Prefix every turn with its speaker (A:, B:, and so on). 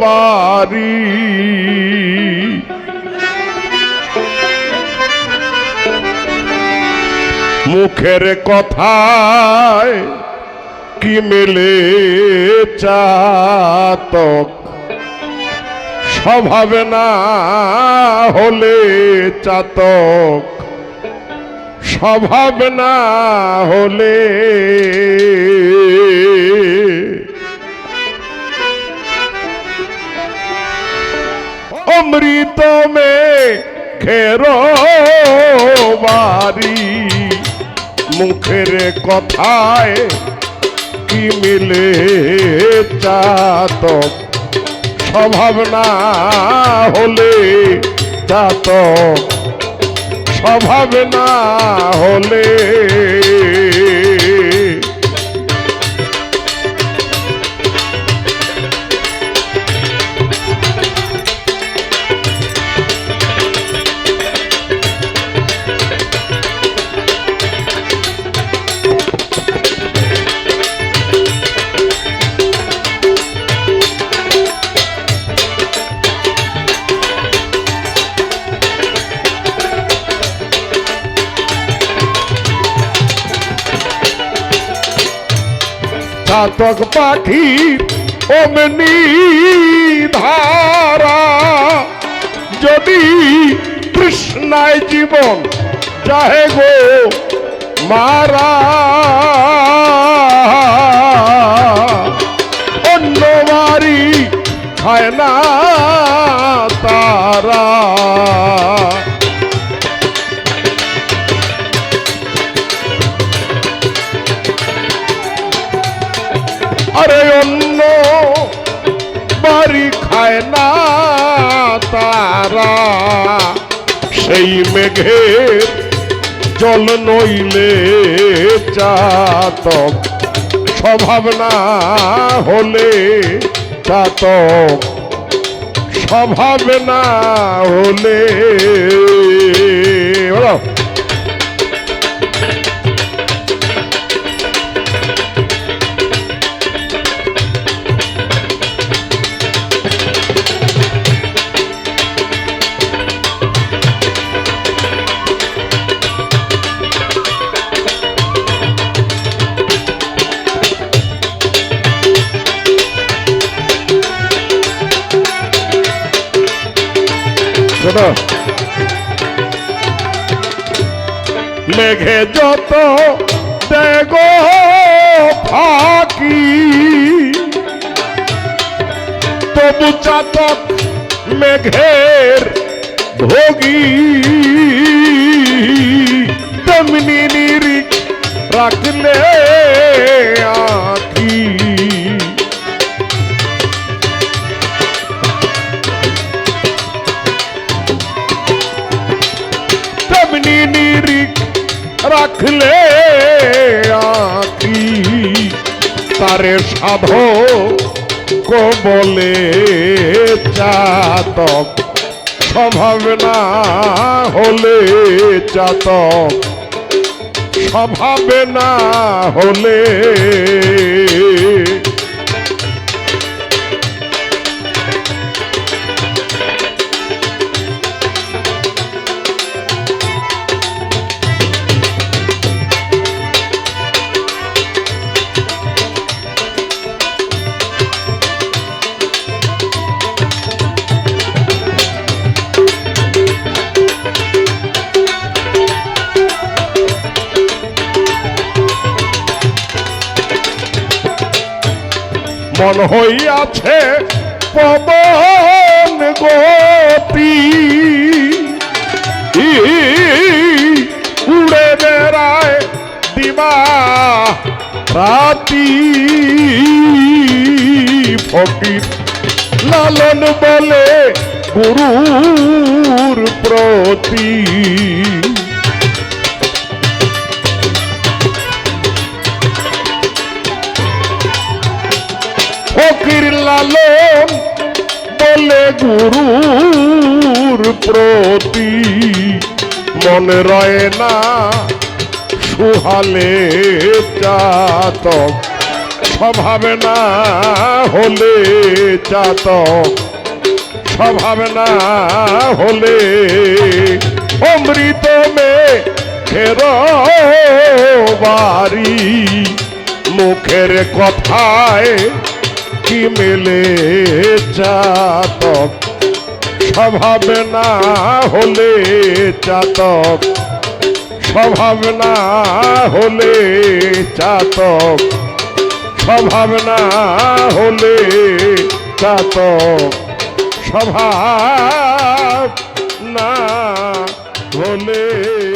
A: বাড়ি। মুখের কথায় কি মেলে চাতক? স্বভাবে না হলে চাতক। স্বভাব না হলে অমৃত মে খেরো মুখের কথায় কি মিলে চাতক? স্বভাব না হলে চাতক। স্বভাব হলে চাতক পাখির অমনি ধারা যদি কৃষ্ণায় জীবন চাহে গো মারা অন্য বাড়ি খায় না তারা বাড়ি না তারা সেই মেঘের জল নইলে চাতক। স্বভাব না হলে চাতক। স্বভাব না হলে सुनो मेघे जो तो देगो फाकी। तो बुचा तक मेघेर भोगी। तमनी নিরিখ রাখলে আখি তারে সাধো বলে চাতক। স্বভাব না হলে চাতক। স্বভাবে না হলে মন হইয়াছে পবন ই, উড়ে বেড়ায় দিবা রাতি। ফকির লালন বলে গুরুর প্রতি। লালন বলে গুরুর প্রতি। মনে রয় না সুহালে চাতক, স্বভাব না হলে চাতক, স্বভাব না হলে অমৃত মে ফের বাড়ি। মুখের কথায় কি মেলে চাতক? স্বভাব না হলে চাতক। স্বভাব না হলে চাতক। স্বভাব না হলে চাতক। স্বভাব না হলে